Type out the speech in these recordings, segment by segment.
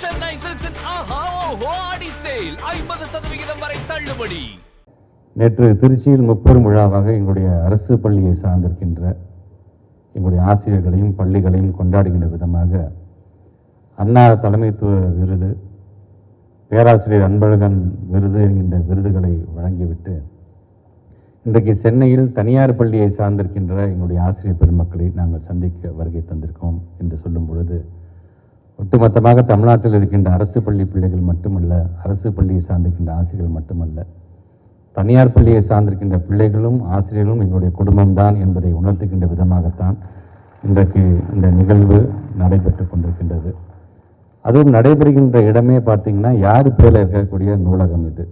சென்னை சில்க்ஸின் ஆஹா ஓஹோ ஆடி சேல். ஐம்பது சதவிகிதம் வரை தள்ளுபடி. நேற்று திருச்சியில் முப்பெரும் விழாவாக எங்களுடைய அரசு பள்ளியை சார்ந்திருக்கின்ற எங்களுடைய ஆசிரியர்களையும் பள்ளிகளையும் கொண்டாடுகின்ற விதமாக அண்ணா தலைமைத்துவ விருது பேராசிரியர் அன்பழகன் விருது என்கின்ற விருதுகளை வழங்கிவிட்டு இன்றைக்கு சென்னையில் தனியார் பள்ளியை சார்ந்திருக்கின்ற எங்களுடைய ஆசிரியர் பெருமக்களை நாங்கள் சந்திக்க வருகை தந்திருக்கோம் என்று சொல்லும் பொழுது ஒட்டுமொத்தமாக தமிழ்நாட்டில் இருக்கின்ற அரசு பள்ளி பிள்ளைகள் மட்டுமல்ல அரசு பள்ளியை சார்ந்திருக்கின்ற ஆசிரியர்கள் மட்டுமல்ல தனியார் பள்ளியை சார்ந்திருக்கின்ற பிள்ளைகளும் ஆசிரியர்களும் எங்களுடைய குடும்பம்தான் என்பதை உணர்த்துகின்ற விதமாகத்தான் இன்றைக்கு இந்த நிகழ்வு நடைபெற்று கொண்டிருக்கின்றது. அதுவும் நடைபெறுகின்ற இடமே பார்த்திங்கன்னா யார் பேரில் இருக்கக்கூடிய நூலகம் இது?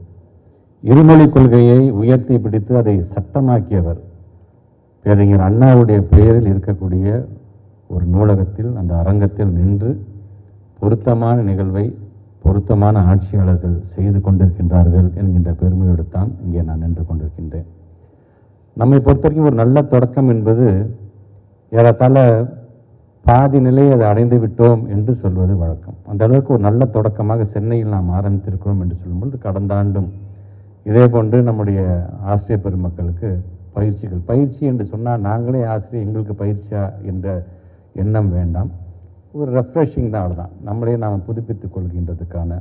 இருமொழி கொள்கையை உயர்த்தி பிடித்து அதை சட்டமாக்கியவர் பேரறிஞர் அண்ணாவுடைய பெயரில் இருக்கக்கூடிய ஒரு நூலகத்தில் அந்த அரங்கத்தில் நின்று பொருத்தமான நிகழ்வை பொருத்தமான ஆட்சியாளர்கள் செய்து கொண்டிருக்கின்றார்கள் என்கின்ற பெருமையோடு தான் இங்கே நான் நின்று கொண்டிருக்கின்றேன். நம்மை பொறுத்த வரைக்கும் ஒரு நல்ல தொடக்கம் என்பது ஏறத்தாழ பாதி நிலையை அதை அடைந்து விட்டோம் என்று சொல்வது வழக்கம். அந்த அளவுக்கு ஒரு நல்ல தொடக்கமாக சென்னையில் நாம் ஆரம்பித்திருக்கிறோம் என்று சொல்லும்பொழுது கடந்த ஆண்டும் இதே போன்று நம்முடைய ஆசிரியர் பெருமக்களுக்கு பயிற்சிகள் பயிற்சி என்று சொன்னால் நாங்களே ஆசிரியர் எங்களுக்கு பயிற்சியா என்ற எண்ணம் வேண்டாம். ஒரு ரெஃப்ரெஷிங் தான் அவ்வளோதான் நம்மளே நாம் புதுப்பித்து கொள்கின்றதுக்கான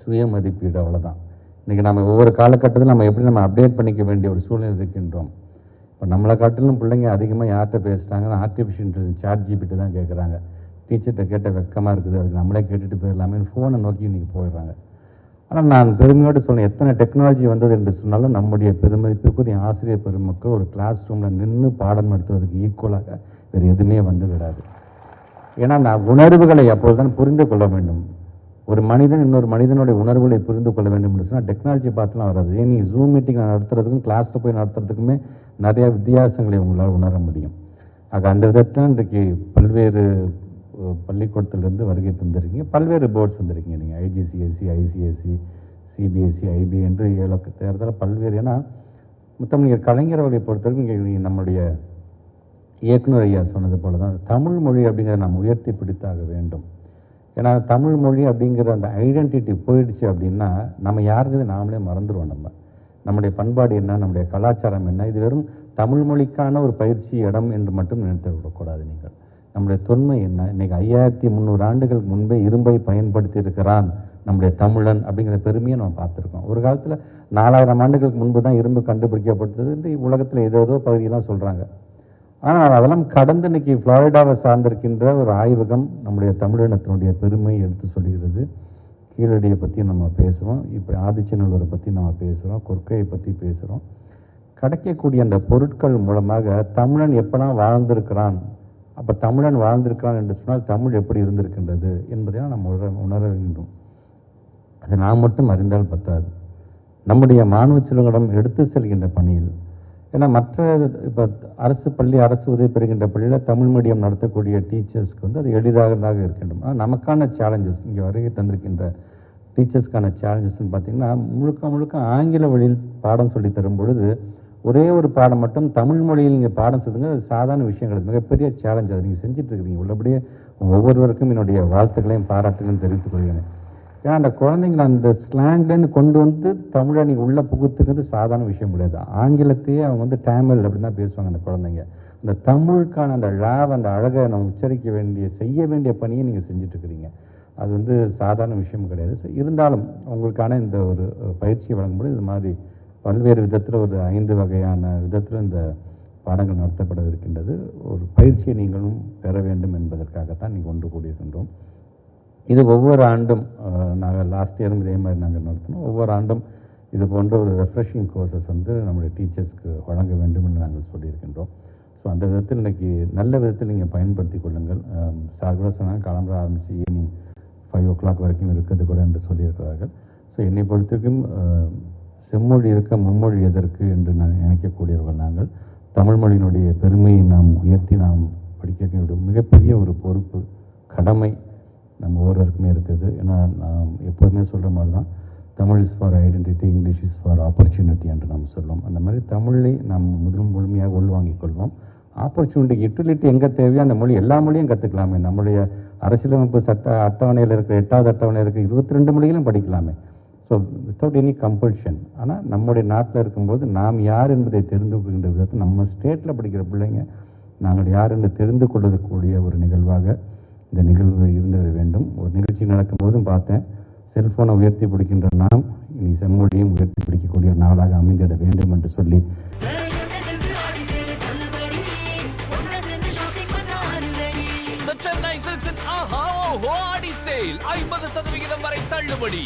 சுய மதிப்பீடு அவ்வளோதான் இன்றைக்கி நம்ம ஒவ்வொரு காலகட்டத்தில் நம்ம எப்படி நம்ம அப்டேட் பண்ணிக்க வேண்டிய ஒரு சூழ்நிலை இருக்கின்றோம். இப்போ நம்மளை காட்டிலும் பிள்ளைங்க அதிகமாக யார்கிட்ட பேசுகிறாங்கன்னா ஆர்டிஃபிஷியல் இன்டெலிஜென்ஸ் சாட் ஜிபிட்டு தான் கேட்குறாங்க டீச்சர்கிட்ட கேட்ட வெக்கமாக இருக்குது. அதுக்கு நம்மளே கேட்டுட்டு போயிடலாமே. ஃபோனை நோக்கி இன்றைக்கி போயிடுறாங்க. ஆனால் நான் பெருமையோடு சொன்னேன் எத்தனை டெக்னாலஜி வந்தது என்று சொன்னாலும் நம்முடைய பெருமதிப்புக்குரிய ஆசிரியர் பெருமக்கள் ஒரு கிளாஸ் ரூமில் நின்று பாடம் நடத்துவதற்கு ஈக்குவலாக வேறு எதுவுமே வந்து விடாது. ஏன்னா நான் உணர்வுகளை அப்போதுதான் புரிந்து கொள்ள வேண்டும். ஒரு மனிதன் இன்னொரு மனிதனுடைய உணர்வுகளை புரிந்து கொள்ள வேண்டும் என்று சொன்னால் டெக்னாலஜி பார்த்துலாம் வராது. ஏன் நீ ஜூம் மீட்டிங் நடத்துறதுக்கும் கிளாஸில் போய் நடத்துறதுக்குமே நிறையா வித்தியாசங்களை உங்களால் உணர முடியும். ஆக அந்த விதத்தில் இன்றைக்கு பல்வேறு பள்ளிக்கூடத்துலேருந்து வருகை தந்திருக்கீங்க. பல்வேறு போர்ட்ஸ் வந்திருக்கீங்க நீங்கள் ஐஜிசிஎஸ்சி ஐசிஎஸ்சி சிபிஎஸ்சி ஐபி என்று ஏழு தேர்தலில் பல்வேறு. ஏன்னா முத்தமிழர் நீங்கள் கலைஞர்களை பொறுத்தவரைக்கும் இங்கே நம்முடைய இயக்குனர் ஐயா சொன்னது போல தான் தமிழ் மொழி அப்படிங்கிறத நாம் உயர்த்தி பிடித்தாக வேண்டும். ஏன்னா தமிழ் மொழி அப்படிங்கிற அந்த ஐடென்டிட்டி போயிடுச்சு அப்படின்னா நம்ம யாருங்கிறது நாமளே மறந்துடுவோம் நம்ம. நம்முடைய பண்பாடு என்ன நம்முடைய கலாச்சாரம் என்ன இது வெறும் தமிழ் மொழிக்கான ஒரு பயிற்சி இடம் என்று மட்டும் நினைத்து விடக்கூடாது நீங்கள். நம்முடைய தொன்மை என்ன இன்றைக்கி ஐயாயிரத்தி முந்நூறு ஆண்டுகளுக்கு முன்பே இரும்பை பயன்படுத்தி இருக்கிறான் நம்முடைய தமிழன் அப்படிங்கிற பெருமையை நம்ம பார்த்துருக்கோம். ஒரு காலத்தில் நாலாயிரம் ஆண்டுகளுக்கு முன்பு தான் இரும்பு கண்டுபிடிக்கப்பட்டது இந்த உலகத்தில் ஏதோ ஏதோ பகுதியெல்லாம் சொல்கிறாங்க ஆனால் அதெல்லாம் கடந்து இன்னைக்கு ஃப்ளாரிடாவை சார்ந்திருக்கின்ற ஒரு ஆய்வகம் நம்முடைய தமிழினத்தினுடைய பெருமையை எடுத்து சொல்கிறது. கீழடியை பற்றி நம்ம பேசுகிறோம் இப்போ ஆதிச்சநல்லூரை பற்றி நம்ம பேசுகிறோம் கொற்கையை பற்றி பேசுகிறோம் கிடைக்கக்கூடிய அந்த பொருட்கள் மூலமாக தமிழன் எப்பெல்லாம் வாழ்ந்திருக்கிறான்? அப்போ தமிழன் வாழ்ந்திருக்கிறான் என்று சொன்னால் தமிழ் எப்படி இருந்திருக்கின்றது என்பதை நம்ம உணர உணர வேண்டும். அதை நாம் மட்டும் அறிந்தால் பத்தாது. நம்முடைய மாணவ செல்வங்களிடம் எடுத்து செல்கின்ற பணியில் ஏன்னா மற்ற இப்போ அரசு பள்ளி அரசு உதவி பெறுகின்ற பள்ளியில் தமிழ் மீடியம் நடத்தக்கூடிய டீச்சர்ஸ்க்கு வந்து அது எளிதாக இருக்கின்றோம் ஆனால் நமக்கான சேலஞ்சஸ் இங்கே வருகை தந்திருக்கின்ற டீச்சர்ஸ்க்கான சேலஞ்சஸ்ன்னு பார்த்தீங்கன்னா முழுக்க முழுக்க ஆங்கில வழியில் பாடம் சொல்லி தரும் பொழுது ஒரே ஒரு பாடம் மட்டும் தமிழ் மொழியில் நீங்கள் பாடம் சொல்லுங்க அது சாதாரண விஷயம் கிடையாது மிகப்பெரிய சேலஞ்ச் அதை நீங்கள் செஞ்சிட்ருக்கிறீங்க உள்ளபடியே ஒவ்வொருவருக்கும் என்னுடைய வாழ்த்துக்களையும் பாராட்டுகளையும் தெரிவித்துக் கொள்கிறேன். ஏன்னா அந்த குழந்தைங்களை அந்த ஸ்லாங்லேருந்து கொண்டு வந்து தமிழை நீங்கள் உள்ளே புகுத்துக்கிறது சாதாரண விஷயம் கிடையாது. ஆங்கிலத்தையே அவங்க வந்து டேமில் அப்படின்னு தான் பேசுவாங்க அந்த குழந்தைங்க. அந்த தமிழுக்கான அந்த ழாவை அந்த அழகை நம்ம உச்சரிக்க வேண்டிய செய்ய வேண்டிய பணியை நீங்கள் செஞ்சுட்டு அது வந்து சாதாரண விஷயம் கிடையாது. இருந்தாலும் உங்களுக்கான இந்த ஒரு பயிற்சியை வழங்கும்போது இது மாதிரி பல்வேறு விதத்தில் ஒரு ஐந்து வகையான விதத்தில் இந்த பாடங்கள் நடத்தப்பட இருக்கின்றது ஒரு பயிற்சியை நீங்களும் பெற வேண்டும் என்பதற்காகத்தான் நீங்கள் ஒன்று கூடியிருக்கின்றோம். இது ஒவ்வொரு ஆண்டும் நாங்கள் லாஸ்ட் இயரும் இதே மாதிரி நாங்கள் நடத்தினோம். ஒவ்வொரு ஆண்டும் இது போன்ற ஒரு ரெஃப்ரெஷிங் கோர்சஸ் வந்து நம்முடைய டீச்சர்ஸ்க்கு வழங்க வேண்டும் என்று நாங்கள் சொல்லியிருக்கின்றோம். ஸோ அந்த விதத்தில் இன்னைக்கு நல்ல விதத்தில் நீங்கள் பயன்படுத்தி கொள்ளுங்கள். சார் கூட சொன்னால் கிளம்புற ஆரம்பித்து ஈவினிங் ஃபைவ் ஓ கிளாக் வரைக்கும் இருக்கிறது கூட என்று சொல்லியிருக்கிறார்கள். ஸோ என்னை பொறுத்தவரைக்கும் செம்மொழி இருக்க மும்மொழி எதற்கு என்று நான் நினைக்கக்கூடியவர்கள் நாங்கள். தமிழ் மொழியினுடைய பெருமையை நாம் உயர்த்தி நாம் படிக்க மிகப்பெரிய ஒரு பொறுப்பு கடமை நம்ம ஒவ்வொருவருக்குமே இருக்குது. ஏன்னா நான் எப்போதுமே சொல்கிற மாதிரி தான் Tamil is for identity English is for opportunity என்று நாம் சொல்லுவோம் அந்த மாதிரி தமிழை நாம் முதலும் முழுமையாக உள்வாங்கிக் கொள்வோம். ஆப்பர்ச்சுனிட்டி யூட்டிலிட்டி எங்கே தேவையோ அந்த மொழி எல்லா மொழியும் கற்றுக்கலாமே நம்முடைய அரசியலமைப்பு சட்ட அட்டவணையில் இருக்கிற எட்டாவது அட்டவணையில் இருக்கிற இருபத்தி ரெண்டு மொழிகளும் படிக்கலாமே. ஸோ வித்தவுட் எனி கம்பல்ஷன் ஆனால் நம்முடைய நாட்டில் இருக்கும்போது நாம் யார் என்பதை தெரிந்து கொள்கின்ற விதத்தை நம்ம ஸ்டேட்டில் படிக்கிற பிள்ளைங்க நாங்கள் யார் என்று தெரிந்து கொள்ளக்கூடிய ஒரு நிகழ்வாக இந்த நிகழ்வு இருந்திட வேண்டும். ஒரு நிகழ்ச்சி நடக்கும்போதும் பார்த்தேன் செல்ஃபோனை உயர்த்தி பிடிக்கின்ற நாம் இனி செம்மொழியும் உயர்த்தி பிடிக்கக்கூடிய நாளாக அமைந்திட வேண்டும் என்று சொல்லி. சென்னை Chennai ஆஹா ஓஹோ ஆடி சேல் ஐம்பது சதவிகிதம் வரை தள்ளுபடி.